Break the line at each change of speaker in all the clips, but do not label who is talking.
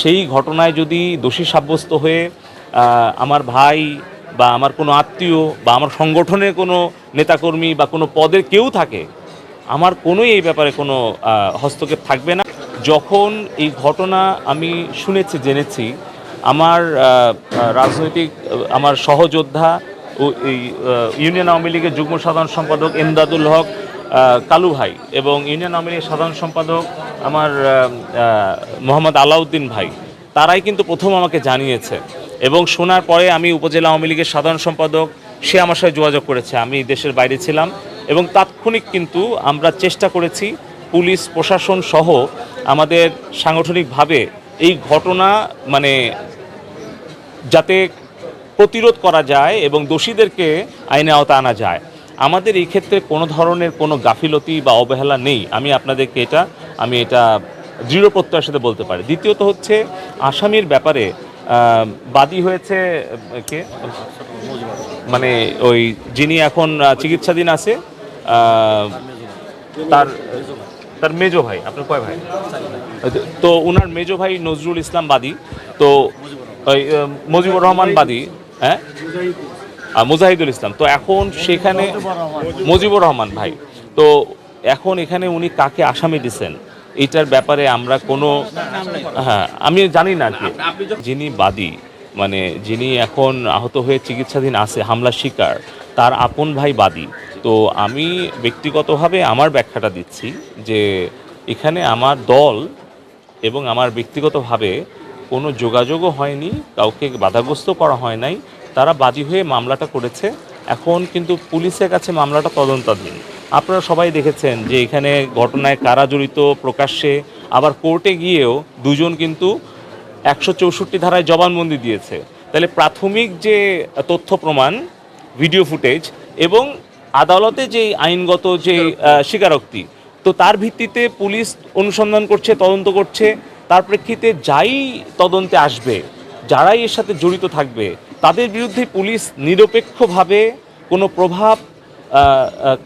সেই ঘটনায় যদি দোষী সাব্যস্ত হয়ে আমার ভাই বা আমার কোনো আত্মীয় বা আমার সংগঠনের কোনো নেতাকর্মী বা কোনো পদের কেউ থাকে, আমার কোনোই এই ব্যাপারে কোনো হস্তক্ষেপ থাকবে না। যখন এই ঘটনা আমি শুনেছি, জেনেছি, আমার রাজনৈতিক আমার সহযোদ্ধা ও এই ইউনিয়ন আওয়ামী লীগের যুগ্ম সাধারণ সম্পাদক এমদাদুল হক কালু ভাই এবং ইউনিয়ন আওয়ামী লীগের সাধারণ সম্পাদক আমার মোহাম্মদ আলাউদ্দিন ভাই, তারাই কিন্তু প্রথম আমাকে জানিয়েছে এবং শোনার পরে আমি উপজেলা আওয়ামী লীগের সাধারণ সম্পাদক, সে আমার সাথে যোগাযোগ করেছে। আমি দেশের বাইরে ছিলাম এবং তাৎক্ষণিক কিন্তু আমরা চেষ্টা করেছি পুলিশ, প্রশাসন সহ আমাদের সাংগঠনিকভাবে এই ঘটনা মানে যাতে প্রতিরোধ করা যায় এবং দোষীদেরকে আইনে আওতা আনা যায়। আমাদের এই ক্ষেত্রে কোনো ধরনের কোনো গাফিলতি বা অবহেলা নেই। আমি আপনাদেরকে এটা, আমি এটা দৃঢ় প্রত্যয়ের সাথে বলতে পারি। দ্বিতীয়ত হচ্ছে, আসামির ব্যাপারে বাদী হয়েছে কে? মানে ওই যিনি এখন চিকিৎসাধীন আছে তার তার মেজো ভাই, আপনার কয় ভাই? তো ওনার মেজো ভাই নজরুল ইসলাম বাদী। তো মুজিবুর রহমান বাদী হ্যাঁ? মুজাহিদুল ইসলাম। তো এখন সেখানে মুজিবুর রহমান ভাই, তো এখন এখানে উনি কাকে আসামি দিচ্ছেন এটার ব্যাপারে আমরা কোনো হ্যাঁ আমি জানি না কি। যিনি বাদী মানে যিনি এখন আহত হয়ে চিকিৎসাধীন আছে হামলা শিকার, তার আপন ভাই বাদী। তো আমি ব্যক্তিগতভাবে আমার ব্যাখ্যাটা দিচ্ছি যে এখানে আমার দল এবং আমার ব্যক্তিগতভাবে কোনো যোগাযোগও হয়নি, কাউকে বাধাগ্রস্ত করা হয় নাই। তারা বাদী হয়ে মামলাটা করেছে। এখন কিন্তু পুলিশের কাছে মামলাটা তদন্তাধীন। আপনারা সবাই দেখেছেন যে এখানে ঘটনায় কারা জড়িত প্রকাশ্যে। আবার কোর্টে গিয়েও দুজন কিন্তু একশো চৌষট্টি ধারায় জবানবন্দি দিয়েছে। তাহলে প্রাথমিক যে তথ্য প্রমাণ ভিডিও ফুটেজ এবং আদালতে যে আইনগত যে স্বীকারোক্তি তো তার ভিত্তিতে পুলিশ অনুসন্ধান করছে তদন্ত করছে। তার প্রেক্ষিতে যাই তদন্তে আসবে যারাই এর সাথে জড়িত থাকবে তাদের বিরুদ্ধে পুলিশ নিরপেক্ষভাবে কোনো প্রভাব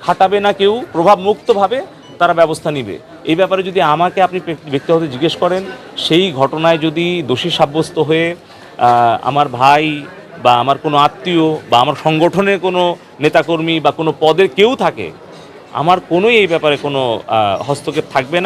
খাটাবে না কেউ প্রভাব মুক্তভাবে তারা ব্যবস্থা নিবে। এই ব্যাপারে যদি আমাকে আপনি ব্যক্তিগত জিজ্ঞেস করেন, সেই ঘটনায় যদি দোষী সাব্যস্ত হয়ে আমার ভাই বা আমার কোনো আত্মীয় বা আমার সংগঠনের কোনো নেতাকর্মী বা কোনো পদের কেউ থাকে, আমার কোনোই এই ব্যাপারে কোনো হস্তক্ষেপ থাকবে না।